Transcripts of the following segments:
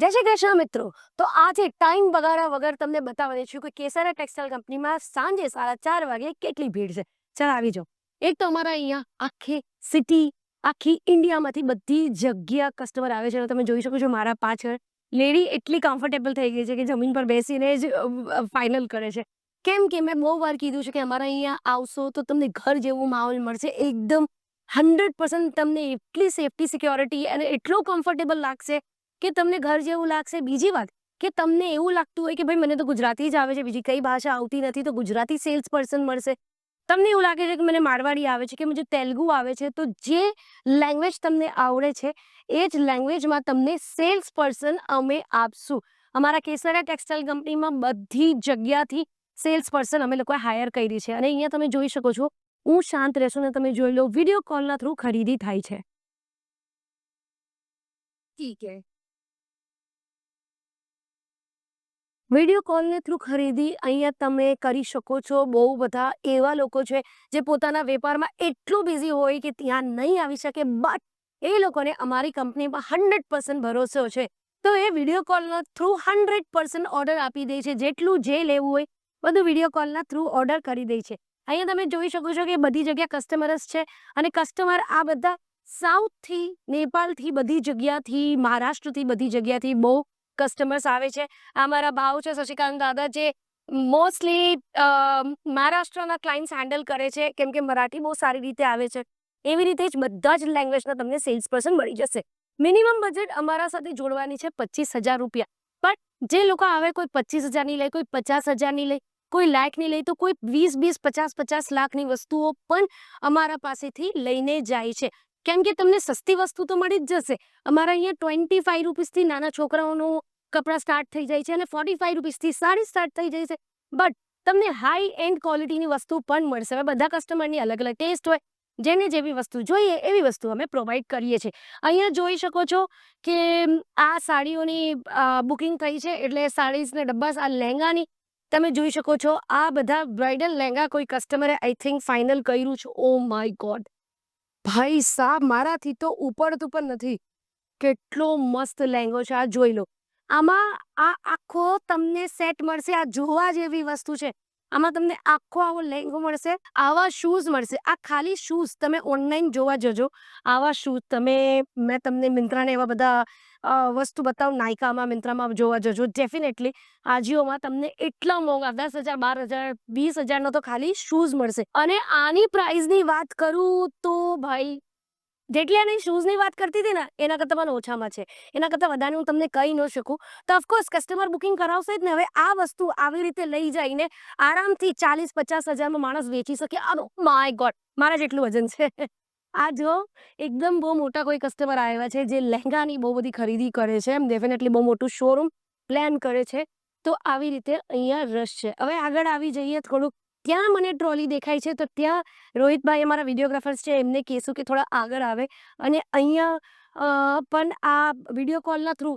જય શ્રી કૃષ્ણ મિત્રો. તો આજે ટાઈમ બગાડ્યા વગર તમને બતાવવાની છું કે કેસરા ટેક્સટાઇલ કંપનીમાં સાંજે સાડા ચાર વાગે કેટલી ભીડ છે. ચાલ આવી જાઓ. એક તો અમારા અહીંયા આખી સિટી આખી ઇન્ડિયામાંથી બધી જગ્યા કસ્ટમર આવે છે. તમે જોઈ શકો છો મારા પાછળ લેડી એટલી કમ્ફર્ટેબલ થઈ ગઈ છે કે જમીન પર બેસીને જ ફાઇનલ કરે છે. કેમ કે મેં બહુ વાર કીધું છે કે અમારા અહીંયા આવશો તો તમને ઘર જેવું માહોલ મળશે. એકદમ હંડ્રેડ પર્સન્ટ તમને એટલી સેફટી સિક્યોરિટી અને એટલો કમ્ફર્ટેબલ લાગશે કે તમને ઘર જેવું લાગશે? બીજી વાત, કે તમને એવું લાગતું હોય કે ભાઈ મને તો ગુજરાતી જ આવે છે, બીજી કઈ ભાષા આવતી નથી, તો ગુજરાતી સેલ્સ પર્સન મળશે. તમને એવું લાગે છે કે મને મારવાડી આવે છે, કે મને તેલુગુ આવે છે, તો જે લેંગ્વેજ તમને આવડે છે, એ જ લેંગ્વેજમાં તમને સેલ્સ પર્સન અમે આપશું. અમારા કેસરા ટેક્સટાઇલ કંપનીમાં બધી જગ્યાથી સેલ્સ પર્સન અમે લોકોએ હાયર કરી છે. અને અહીંયા તમે જોઈ શકો છો, હું શાંત રહેશો ને તમે જોઈ લો વીડિયો કોલના થ્રુ ખરીદી થાય છે. ઠીક હે વીડિયો કોલને થ્રુ ખરીદી અહીંયા તમે કરી શકો છો. બહુ બધા એવા લોકો છે જે પોતાના વેપારમાં એટલું બિઝી હોય કે ત્યાં નહીં આવી શકે બટ એ લોકોને અમારી કંપનીમાં હંડ્રેડ પર્સન્ટ ભરોસો છે. તો એ વીડિયો કોલના થ્રુ હંડ્રેડ પર્સન્ટ ઓર્ડર આપી દે છે. જેટલું જે લેવું હોય, બધું વીડિયો કોલના થ્રુ ઓર્ડર કરી દે છે. અહીંયા તમે જોઈ શકો છો કે બધી જગ્યા કસ્ટમર્સ છે અને કસ્ટમર આ બધા સાઉથથી નેપાળથી બધી જગ્યાથી મહારાષ્ટ્રથી બધી જગ્યાથી બહુ કસ્ટમર્સ આવે છે. આ મારા ભાવ છે, શશિકાંત દાદા, જે મોસ્ટલી મહારાષ્ટ્રના ક્લાયન્ટ્સ હેન્ડલ કરે છે, કેમ કે મરાઠી બહુ સારી રીતે આવે છે. એવી રીતે જ બધા જ લેંગ્વેજના તમને સેલ્સ પર્સન મળી જશે. મિનિમમ બજેટ અમારા સાથે જોડવાની છે પચીસ હજાર રૂપિયા. પણ જે લોકો આવે, કોઈ પચીસ હજારની લે, કોઈ પચાસ હજારની લે, કોઈ લાખની લે, તો કોઈ વીસ વીસ પચાસ પચાસ લાખની વસ્તુઓ પણ અમારા પાસેથી લઈને જાય છે. કેમ કે તમને સસ્તી વસ્તુ તો મળી જ જશે. અમારા અહીંયા ટ્વેન્ટી ફાઈવ રૂપીસથી નાના છોકરાઓનું કપડાં સ્ટાર્ટ થઈ જાય છે અને ફોર્ટી ફાઈવ રૂપીસથી સાડી સ્ટાર્ટ થઈ જાય છે. બટ તમને હાઈ એન્ડ ક્વોલિટીની વસ્તુ પણ મળશે. હવે બધા કસ્ટમરની અલગ અલગ ટેસ્ટ હોય. જેને જેવી વસ્તુ જોઈએ, એવી વસ્તુ અમે પ્રોવાઈડ કરીએ છીએ. અહીંયા જોઈ શકો છો કે આ સાડીઓની બુકિંગ થઈ છે એટલે સાડીઝને ડબ્બા આ લહેંગાની તમે જોઈ શકો છો. આ બધા બ્રાઇડલ લહેંગા કોઈ કસ્ટમરે આઈ થિંક ફાઇનલ કર્યું છે. ઓ માય ગોડ ભાઈ સાહેબ મારાથી તો ઉપડતું પણ નથી. કેટલો મસ્ત લહેંગો છે, આ જોઈ લો. આમાં આ આખો તમને સેટ મળશે, આ જોવા જેવી વસ્તુ છે. આમાં તમને આખો આવો લેંગો મળશે, આવા શૂઝ મળશે. આ ખાલી શૂઝ તમે ઓનલાઈન જોવા જજો. આવા શૂઝ તમે, મેં તમને મિન્ત્રાને એવા બધા વસ્તુ બતાવું નાયકામાં મિન્ત્રામાં જોવા જજો. ડેફિનેટલી આજીઓમાં તમને એટલા મોંઘા, દસ હજાર, બાર હજાર, વીસ હજારનો તો ખાલી શૂઝ મળશે. અને આની પ્રાઇઝની વાત કરું તો ભાઈ જેટલી આની શૂઝની વાત કરતી હતી ને, એના કરતાં પણ ઓછામાં છે. એના કરતાં વધારે હું તમને કહી ન શકું. તો ઓફકોર્સ કસ્ટમર બુકિંગ કરાવશે જ ને. હવે આ વસ્તુ આવી રીતે લઈ જઈને આરામથી ચાલીસ પચાસ હજારમાં માણસ વેચી શકે. આનો માય ગોડ મારા જેટલું વજન છે. આ જો એકદમ બહુ મોટા કોઈ કસ્ટમર આવ્યા છે જે લહેંગાની બહુ બધી ખરીદી કરે છે. એમ ડેફિનેટલી બહુ મોટું શોરૂમ પ્લાન કરે છે. તો આવી રીતે અહીંયા રસ છે. હવે આગળ આવી જઈએ થોડુંક ત્યાં મને ટ્રોલી દેખાય છે, તો ત્યાં રોહિતભાઈ અમારા વિડીયોગ્રાફર્સ છે, એમને કહેશું કે થોડા આગળ આવે. અને અહીંયા પણ આ વીડિયો કોલના થ્રુ,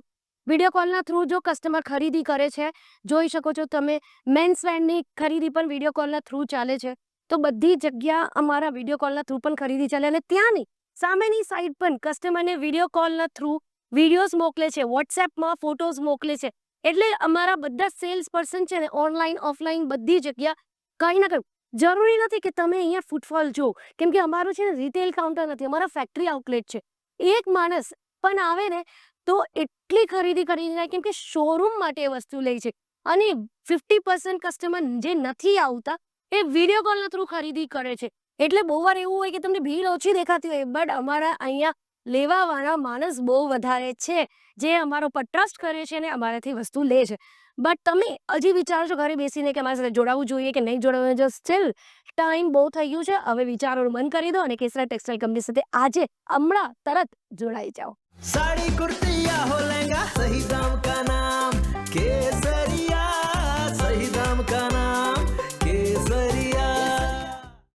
વીડિયો કોલના થ્રુ જો કસ્ટમર ખરીદી કરે છે, જોઈ શકો છો તમે, મેન્સ વેન્ડની ખરીદી પણ વીડિયો કોલના થ્રુ ચાલે છે. તો બધી જગ્યા અમારા વીડિયો કોલના થ્રુ પણ ખરીદી ચાલે અને ત્યાંની સામેની સાઈડ પણ કસ્ટમરને વીડિયો કોલના થ્રુ વિડીયોઝ મોકલે છે, વોટ્સએપમાં ફોટોઝ મોકલે છે. એટલે અમારા બધા સેલ્સ પર્સન છે ને, ઓનલાઈન, ઓફલાઈન બધી જગ્યા કંઈ ના કંઈ. જરૂરી નથી કે તમે અહીંયા ફૂટફોલ જો કેમ કે અમારું છે ને રિટેલ કાઉન્ટર નથી, અમારા ફેક્ટરી આઉટલેટ છે. એક માણસ પણ આવે ને તો એટલી ખરીદી કરી જાય, કેમ કે શોરૂમ માટે વસ્તુ લે છે. અને ફિફ્ટી પર્સન્ટ કસ્ટમર જે નથી આવતા, એ વીડિયો કોલના થ્રુ ખરીદી કરે છે. એટલે બહુ વાર એવું હોય કે તમને ભીડ ઓછી દેખાતી હોય બટ અમારા અહીંયા લેવાવાળા માણસ બહુ વધારે છે, જે અમારો પર ટ્રસ્ટ કરે છે અને અમારાથી વસ્તુ લે છે. બટ તમે હજી વિચારો છો ઘરે બેસીને કે મારી સાથે જોડાવવું જોઈએ કે નહીં જોડાવું જો સ્ટીલ ટાઈમ બહુ થઈ ગયું છે. હવે વિચારોનું મન કરી દો અને કેસરા ટેક્સટાઈલ કંપની સાથે આજે હમણાં તરત જોડાઈ જાઓ. સાડી, કુર્તી